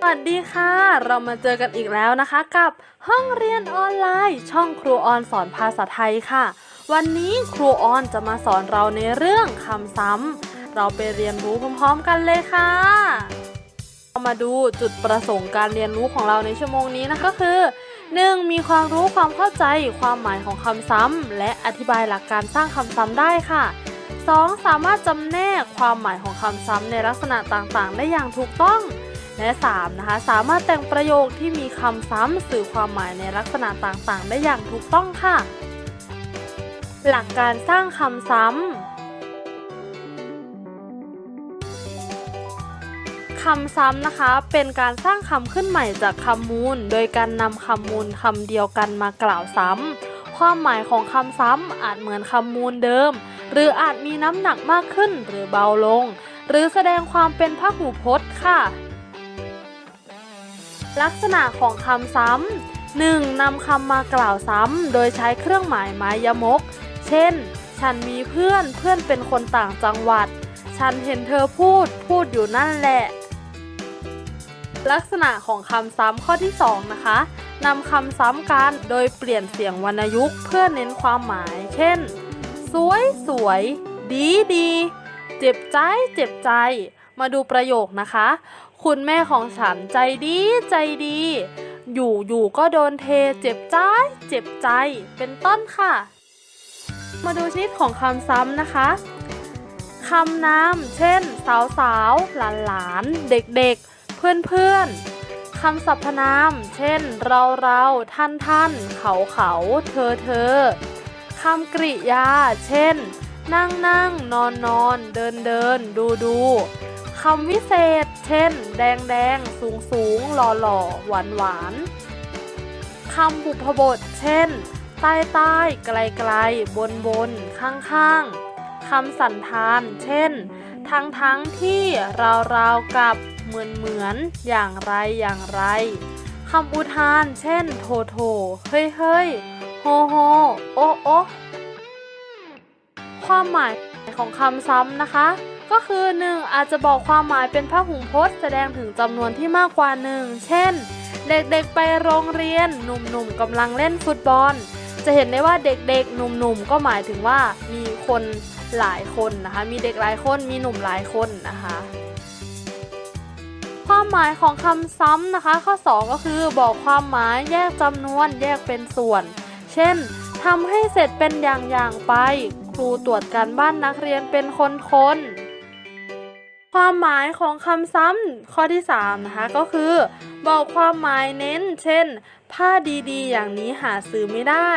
สวัสดีค่ะ เรามาเจอกันอีกแล้วนะคะ กับห้องเรียนออนไลน์ ช่องครูออนสอนภาษาไทยค่ะ วันนี้ครูออนจะมาสอนเราในเรื่องคำซ้ำเราไปเรียนรู้พร้อมๆกันเลยค่ะเรามาดูจุดประสงค์การเรียนรู้ของเราในชั่วโมงนี้นะคะก็คือ 1. มีความรู้ความเข้าใจความหมายของคำซ้ำและอธิบายหลักการสร้างคำซ้ำได้ค่ะ 2. สามารถจำแนกความหมายของคำซ้ำในลักษณะต่างๆ ได้อย่างถูกต้อง และ 3 นะคะ สามารถแต่งประโยคที่มีคำซ้ำสื่อความหมายในลักษณะต่างๆ ได้อย่างถูกต้องค่ะ หลักการสร้างคำซ้ำคำซ้ำนะคะ เป็นการสร้างคำขึ้นใหม่จากคำมูล โดยการนำคำมูลคำเดียวกันมากล่าวซ้ำความหมายของคำซ้ำอาจเหมือนคำมูลเดิม หรืออาจมีน้ำหนักมากขึ้นหรือเบาลง หรือแสดงความเป็นพหูพจน์ค่ะ ลักษณะของคำซ้ำหนึ่งนำคำมากล่าวซ้ำ โดยใช้เครื่องหมายไม้ยมก เช่น ฉันมีเพื่อนเพื่อนเป็นคนต่างจังหวัด ฉันเห็นเธอพูดพูดอยู่นั่นแหละ ลักษณะของคำซ้ำข้อที่ 2 นะคะนำคำซ้ำกันโดยเปลี่ยนเสียงวรรณยุกต์เพื่อเน้นความหมาย เช่น สวยสวย ดีดี เจ็บใจ เจ็บใจ มาดูประโยคนะคะ คุณแม่ของฉันใจดีใจดี อยู่อยู่ก็โดนเทเจ็บใจ เจ็บใจ เป็นต้นค่ะ มาดูชนิดของคำซ้ำนะคะคำนามเช่น สาวสาวหลานหลานเด็กเด็กเพื่อนเพื่อนคำสรรพนาม เช่น เราเราท่านท่านเขาเขาเธอเธอคำกริยา เช่น นั่งนั่งนอนนอนเดินเดินดูดู คำวิเศษ เช่น แดงแดงสูงสูงหล่อหล่อหวานหวานคำบุพบท เช่น ใต้ใต้ไกลไกลบนบนข้างข้างคำสันธาน เช่น ทั้งทั้งที่ราวราวกับเหมือนเหมือนอย่างไรอย่างไรคำอุทาน เช่น โทโท เฮ้ยเฮ้ยโฮโฮ โอโอความหมายของคำซ้ำนะคะ ก็คือ 1. อาจจะบอกความหมายเป็นพหุพจน์ แสดงถึงจำนวนที่มากกว่าหนึ่งเช่น เด็กๆไปโรงเรียน หนุ่มๆกำลังเล่นฟุตบอล จะเห็นได้ว่าเด็กๆ หนุ่มๆ ก็หมายถึงว่ามีคนหลายคนนะคะ มีเด็กหลายคน มีหนุ่มหลายคนนะคะความหมายของคำซ้ำนะคะ ข้อ 2 ก็คือบอกความหมายแยกจำนวนแยกเป็นส่วน เช่นทำให้เสร็จเป็นอย่างๆไป ครูตรวจการบ้านนักเรียนเป็นคนๆ ความหมายของคำซ้ำข้อที่3นะคะก็คือ บอกความหมายเน้น เช่น ผ้าดีๆ อย่างนี้หาซื้อไม่ได้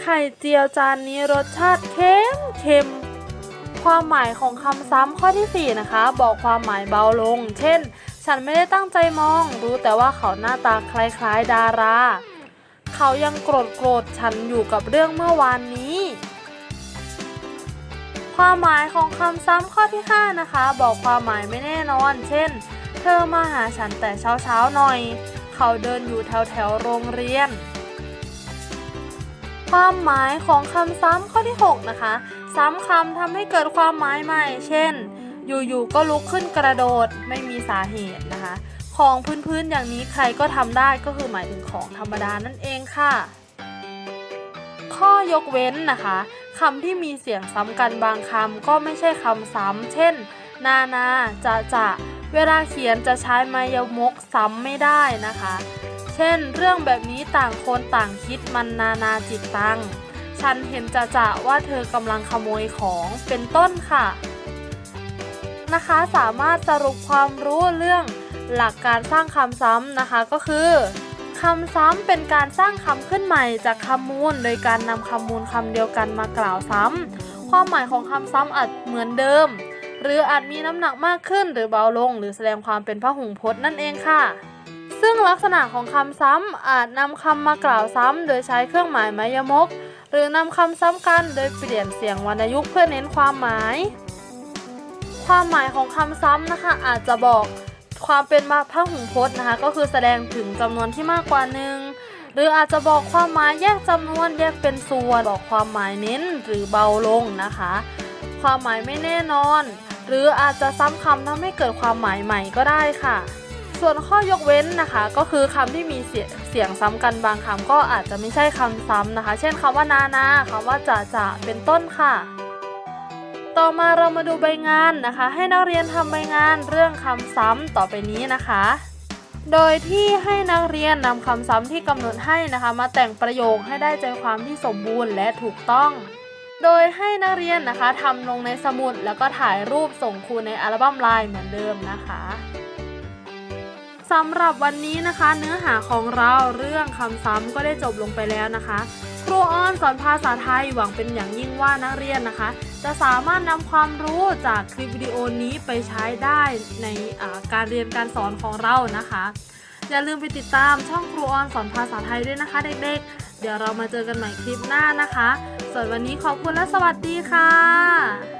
ไข่เจียวจานนี้รสชาติเค็มเค็มความหมายของคำซ้ำข้อที่ 4 นะคะ บอกความหมายเบาลง เช่น ฉันไม่ได้ตั้งใจมอง รู้แต่ว่าเขาหน้าตาคล้ายๆดารา เขายังโกรธโกรธฉันอยู่กับเรื่องเมื่อวานนี้ ความหมายของคำซ้ำข้อที่ 5 นะคะ บอกความหมายไม่แน่นอน เช่น เธอมาหาฉันแต่เช้าเช้าๆหน่อย เขาเดินอยู่แถวแถวๆโรงเรียน ความหมายของคำซ้ำข้อที่ 6 นะคะ ซ้ำคำทำให้เกิดความหมายใหม่ เช่น อยู่ๆก็ลุกขึ้นกระโดดไม่มีสาเหตุนะคะ ของพื้นๆอย่างนี้ใครก็ทำได้ก็คือหมายถึงของธรรมดานั่นเองค่ะ ข้อยกเว้นนะคะ คำที่มีเสียงซ้ำกันบางคำก็ไม่ใช่คำซ้ำ เช่น นานาจะจะเวลาเขียนจะใช้มายมกซ้ำไม่ได้นะคะ เช่น เรื่องแบบนี้ต่างคนต่างคิดมันนานาจิตตัง ฉันเห็นจะจะว่าเธอกำลังขโมยของเป็นต้นค่ะ นะคะสามารถสรุปความรู้เรื่องหลักการสร้างคำซ้ำนะคะก็คือ คำซ้ำเป็นการสร้างคำขึ้นใหม่จากคำมูล โดยการนำคำมูลคำเดียวกันมากล่าวซ้ำ ความหมายของคำซ้ำอาจเหมือนเดิม หรืออาจมีน้ำหนักมากขึ้นหรือเบาลง หรือแสดงความเป็นพหุงพจน์นั่นเองค่ะ ซึ่งลักษณะของคำซ้ำอาจนำคำมากล่าวซ้ำ โดยใช้เครื่องหมายไมยมก หรือนำคำซ้ำกันโดยเปลี่ยนเสียงวรรณยุกต์เพื่อเน้นความหมาย ความหมายของคำซ้ำนะคะอาจจะบอก ความเป็นมาพหุพจน์นะคะ ก็คือแสดงถึงจำนวนที่มากกว่าหนึ่งหรืออาจจะบอกความหมายแยกจำนวนแยกเป็นส่วนบอกความหมายเน้นหรือเบาลงนะคะ ความหมายไม่แน่นอน หรืออาจจะซ้ำคำทำให้เกิดความหมายใหม่ก็ได้ค่ะ ส่วนข้อยกเว้นนะคะ ก็คือคำที่มีเสียเสียงซ้ำกันบางคำก็อาจจะไม่ใช่คำซ้ำนะคะ เช่นคำว่านานาคำว่าจะจะเป็นต้นค่ะ ต่อมาเรามาดูใบงานนะคะ ให้นักเรียนทำใบงานเรื่องคำซ้ำต่อไปนี้นะคะ โดยที่ให้นักเรียนนำคำซ้ำที่กำหนดให้นะคะ มาแต่งประโยคให้ได้ใจความที่สมบูรณ์และถูกต้อง โดยให้นักเรียนนะคะทำลงในสมุดแล้วก็ถ่ายรูปส่งครูในอัลบั้มไลน์เหมือนเดิมนะคะสำหรับวันนี้นะคะ เนื้อหาของเราเรื่องคำซ้ำก็ได้จบลงไปแล้วนะคะ ครูออนสอนภาษาไทยหวังเป็นอย่างยิ่งว่านักเรียนนะคะ จะสามารถนำความรู้จากคลิปวิดีโอนี้ไปใช้ได้ในการเรียนการสอนของเรานะคะ อย่าลืมไปติดตามช่องครูออนสอนภาษาไทยด้วยนะคะเด็กๆ เดี๋ยวเรามาเจอกันใหม่คลิปหน้านะคะส่วนวันนี้ขอบคุณและสวัสดีค่ะ